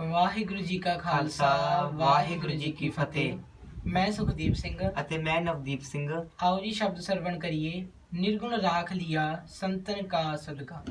ਵਾਹਿਗੁਰੂ ਜੀ ਕਾ ਖਾਲਸਾ ਵਾਹਿਗੁਰੂ ਜੀ ਕੀ ਫਤਿਹ। ਮੈਂ ਸੁਖਦੀਪ ਸਿੰਘ। ਅਤੇ ਮੈਂ ਨਵਦੀਪ ਸਿੰਘ। ਆਓ ਜੀ ਸ਼ਬਦ ਸਰਵਣ ਕਰੀਏ। ਨਿਰਗੁਣ ਰਾਖ ਲਿਆ ਸੰਤਨ ਕਾ ਸਦਕਾ।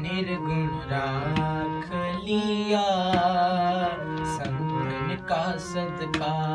ਨਿਰਗੁਣ ਰਾਖ ਲਿਆ ਸੰਤਨ ਕਾ ਸਦਕਾ।